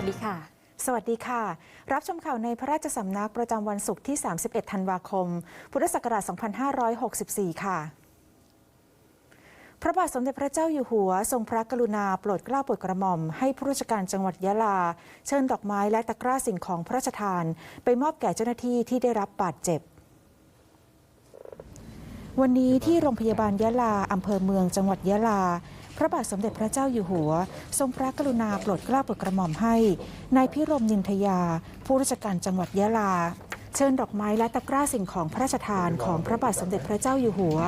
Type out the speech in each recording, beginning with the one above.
สวัสดีค่ะ สวัสดีค่ะ รับชมข่าวในพระราชสำนักประจำวันศุกร์ที่ 31 ธันวาคม พุทธศักราช 2564 ค่ะพระบาทสมเด็จพระเจ้าอยู่หัว ทรงพระกรุณาโปรดเกล้าโปรดกระหม่อม ให้ผู้ราชการจังหวัดยะลา เชิญดอกไม้และตะกร้าสิ่งของพระราชทาน ไปมอบแก่เจ้าหน้าที่ที่ได้รับบาดเจ็บ วันนี้ที่โรงพยาบาลยะลาอำเภอเมืองจังหวัดยะลา พระบาทสมเด็จพระเจ้าอยู่หัว ทรงพระกรุณาโปรดเกล้าโปรดกระหม่อมให้นายพิรมนินทยา ผู้ราชการจังหวัดยะลา เชิญดอกไม้และตะกร้าสิ่งของพระราชทานของพระบาทสมเด็จพระเจ้าอยู่หัว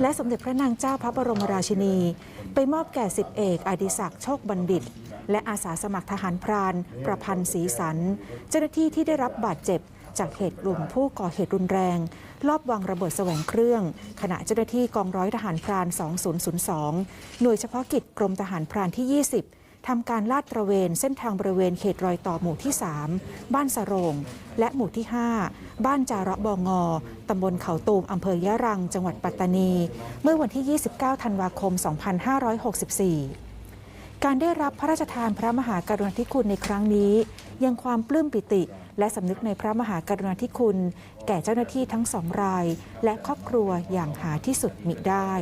และสมเด็จพระนางเจ้าพระบรมราชินี ไปมอบแก่สิบเอกอดิศักดิ์โชคบัณฑิต และอาสาสมัครทหารพราน ประพันธ์ศรีสัน เจ้าหน้าที่ที่ได้รับบาดเจ็บ จากเหตุกลุ่มผู้ก่อเหตุรุนแรง ลอบวางระเบิดแสวงเครื่อง ขณะเจ้าหน้าที่กองร้อยทหารพราน 2002 หน่วยเฉพาะกิจกรมทหารพรานที่ 20 ทำการลาดตระเวนเส้นทางบริเวณเขตรอยต่อหมู่ที่ 3 บ้านสะโรง และหมู่ที่ 5 บ้านจาระบองอตำบลเขาตูมอำเภอยะรัง จังหวัดปัตตานี เมื่อวันที่ 29 ธันวาคม 2564การได้รับพระราชทานพระมหากรุณาธิคุณในครั้งนี้ ยังความปลื้มปิติ และสำนึกในพระมหากรุณาธิคุณ แก่เจ้าหน้าที่ทั้งสองราย และครอบครัวอย่างหาที่สุดมิได้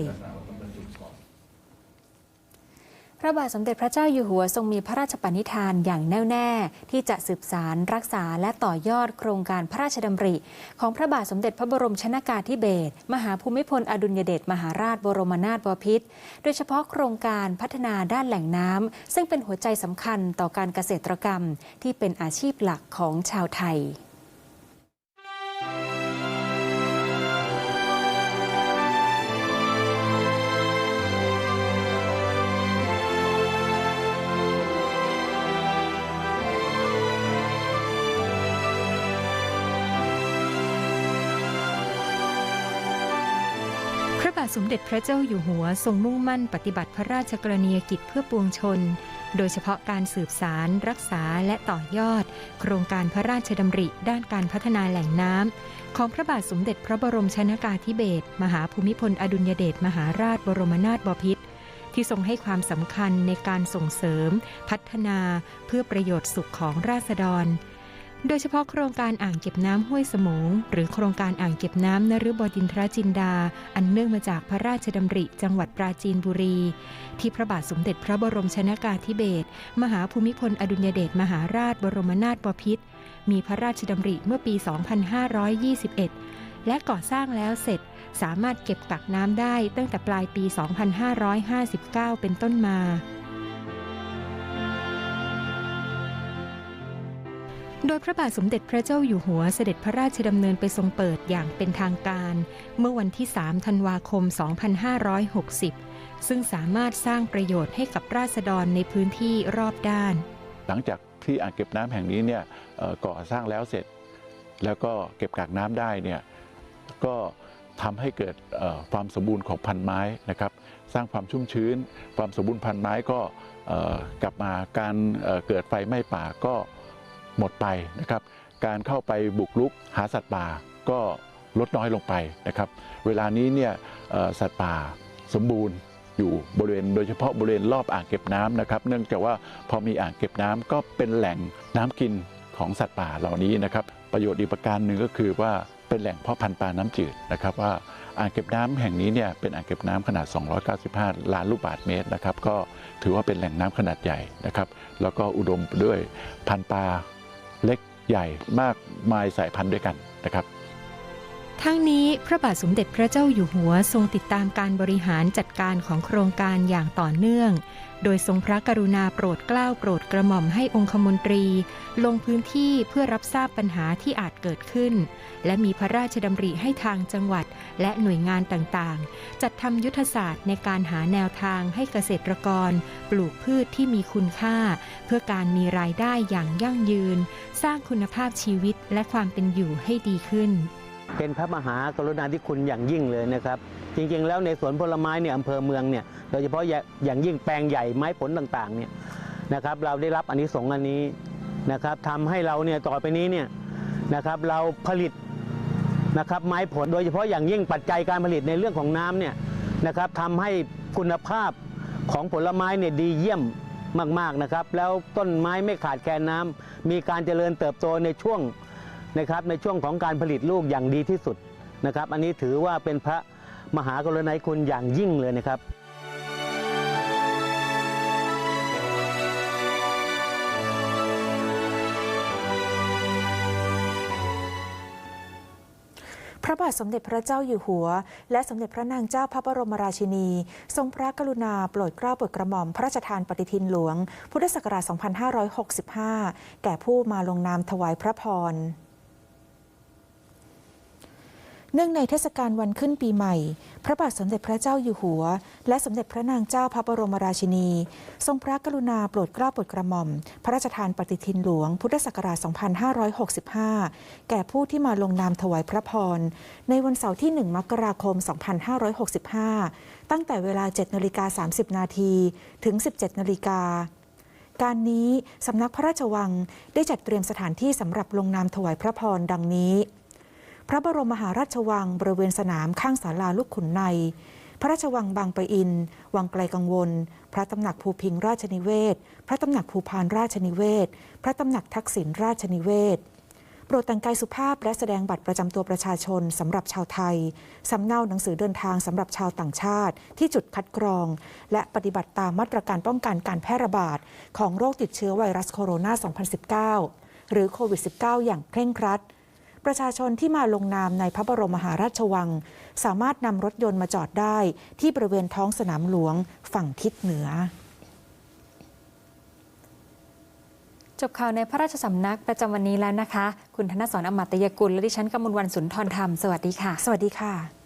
พระบาทสมเด็จพระเจ้าอยู่หัวทรงมีพระราชปณิธานอย่างแน่วแน่ ที่จะสืบสารรักษาและต่อยอดโครงการพระราชดำริ ของพระบาทสมเด็จพระบรมชนากาธิเบศรมหาภูมิพลอดุลยเดชมหาราชบรมนาถบพิตรโดยเฉพาะโครงการพัฒนาด้านแหล่งน้ำซึ่งเป็นหัวใจสำคัญต่อการเกษตรกรรม ที่เป็นอาชีพหลักของชาวไทยาทสมเด็จพระเจ้าอยู่หัวทรงมุ่งมั่นปฏิบัติพระราชกรณียกิจเพื่อปวงชน โดยเฉพาะการสืบสาร รักษาและต่อยอด โครงการพระราชดำริ ด้านการพัฒนาแหล่งน้ำของพระบาทสมเด็จพระบรมชนากาธิเบศรมหาภูมิพลอดุลยเดชมหาราชบรมนาถบพิตรที่ทรงให้ความสำคัญในการส่งเสริม พัฒนาเพื่อประโยชน์สุขของราษฎร โดยเฉพาะโครงการอ่างเก็บน้ำห้วยสมงหรือโครงการอ่างเก็บน้ำนฤบดินทรจินดา อันเนื่องมาจากพระราชดำริ จังหวัดปราจีนบุรี ที่พระบาทสมเด็จพระบรมชนากาธิเบศรมหาภูมิพลอดุลยเดชมหาราชบรมนาถบพิตรมีพระราชดำริเมื่อปี 2521 และก่อสร้างแล้วเสร็จสามารถเก็บกักน้ำได้ตั้งแต่ปลายปี 2559 เป็นต้นมา โดยพระบาทสมเด็จพระเจ้าอยู่หัวเสด็จพระราชดำเนินไปทรงเปิดอย่างเป็นทางการ เมื่อวันที่ 3 ธันวาคม 2560 ซึ่งสามารถสร้างประโยชน์ให้กับราษฎรในพื้นที่รอบด้าน หลังจากที่อ่างเก็บน้ำแห่งนี้เนี่ยก่อสร้างแล้วเสร็จ แล้วก็เก็บกักน้ำได้เนี่ยก็ทำให้เกิดความสมบูรณ์ของพันไม้นะครับ สร้างความชุ่มชื้น ความสมบูรณ์พันไม้ก็กลับมาการเกิดไฟไหม้ป่าก็ หมดไปนะครับ การเข้าไปบุกรุกหาสัตว์ป่าก็ลดน้อยลงไปนะครับ เวลานี้เนี่ยสัตว์ป่าสมบูรณ์อยู่บริเวณโดยเฉพาะบริเวณรอบอ่างเก็บน้ำนะครับ เนื่องจากว่าพอมีอ่างเก็บน้ำก็เป็นแหล่งน้ำกินของสัตว์ป่าเหล่านี้นะครับ ประโยชน์อีกประการหนึ่งก็คือว่าเป็นแหล่งเพาะพันธุ์ปลาน้ำจืดนะครับว่าอ่างเก็บน้ำแห่งนี้เนี่ยเป็นอ่างเก็บน้ำขนาด 295 ล้านลูกบาศก์เมตรนะครับ ก็ถือว่าเป็นแหล่งน้ำขนาดใหญ่นะครับ แล้วก็อุดมด้วยพันธุ์ปลา เล็กใหญ่มากมายสายพันธุ์ด้วยกันนะครับ ทั้งนี้พระบาทสมเด็จพระเจ้าอยู่หัวทรงติดตามการบริหารจัดการของโครงการอย่างต่อเนื่อง โดยทรงพระกรุณาโปรดเกล้าโปรดกระหม่อมให้องคมนตรี ลงพื้นที่เพื่อรับทราบปัญหาที่อาจเกิดขึ้น และมีพระราชดำริให้ทางจังหวัดและหน่วยงานต่างๆ จัดทำยุทธศาสตร์ในการหาแนวทางให้เกษตรกร ปลูกพืชที่มีคุณค่า เพื่อการมีรายได้อย่างยั่งยืน สร้างคุณภาพชีวิตและความเป็นอยู่ให้ดีขึ้น เป็นพระมหากรุณาธิคุณอย่างยิ่งเลยนะครับ จริงๆ แล้วในสวนผลไม้เนี่ยอำเภอเมืองเนี่ยโดยเฉพาะอย่างยิ่งแปลงใหญ่ไม้ผลต่างๆเนี่ยนะครับเราได้รับอันนี้สงส์อันนี้นะครับทำให้เราเนี่ยต่อไปนี้เนี่ยนะครับเราผลิตนะครับไม้ผลโดยเฉพาะอย่างยิ่งปัจจัยการผลิตในเรื่องของน้ำเนี่ยนะครับทำให้คุณภาพของผลไม้เนี่ยดีเยี่ยมมากๆนะครับ แล้วต้นไม้ไม่ขาดแคลนน้ำมีการเจริญเติบโตในช่วง นะครับในช่วงของการผลิตลูกอย่างดีที่สุดนะครับ อันนี้ถือว่าเป็นพระมหากรุณาธิคุณอย่างยิ่งเลยนะครับพระบาทสมเด็จพระเจ้าอยู่หัว และสมเด็จพระนางเจ้าพระบรมราชินี ทรงพระกรุณาโปรดเกล้าโปรดกระหม่อมพระราชทานปฏิทินหลวง พุทธศักราช 2565 แก่ผู้มาลงนามถวายพระพร เนื่องในเทศกาลวันขึ้นปีใหม่ พระบาทสมเด็จพระเจ้าอยู่หัว และสมเด็จพระนางเจ้าพระบรมราชินี ทรงพระกรุณาโปรดเกล้าโปรดกระหม่อม พระราชทานปฏิทินหลวง พุทธศักราช 2565 แก่ผู้ที่มาลงนามถวายพระพร ในวันเสาร์ที่ 1 มกราคม 2565 ตั้งแต่เวลา 7นาฬิกา30 นาทีถึง 17นาฬิกาการนี้ สำนักพระราชวังได้จัดเตรียมสถานที่สำหรับลงนามถวายพระพรดังนี้ พระบรมมหาราชวังบริเวณสนามข้างศาลาลูกขุนใน พระราชวังบางปะอิน วังไกลกังวล พระตำหนักภูพิงราชนิเวศ พระตำหนักภูพานราชนิเวศ พระตำหนักทักษิณราชนิเวศโปรดแต่งกายสุภาพและแสดงบัตรประจำตัวประชาชนสำหรับชาวไทย สำเนาหนังสือเดินทางสำหรับชาวต่างชาติ ที่จุดคัดกรอง และปฏิบัติตามมาตรการป้องกันการแพร่ระบาด ของโรคติดเชื้อไวรัสโคโรนา 2019 หรือโควิด -19 อย่างเคร่งครัด ประชาชนที่มาลงนามในพระบรมมหาราชวัง สามารถนำรถยนต์มาจอดได้ที่บริเวณท้องสนามหลวงฝั่งทิศเหนือ จบข่าวในพระราชสำนักประจำวันนี้แล้วนะคะ คุณธนสรอมตยกุลและดิฉันกมลวันสุนทรธรรม สวัสดีค่ะ สวัสดีค่ะ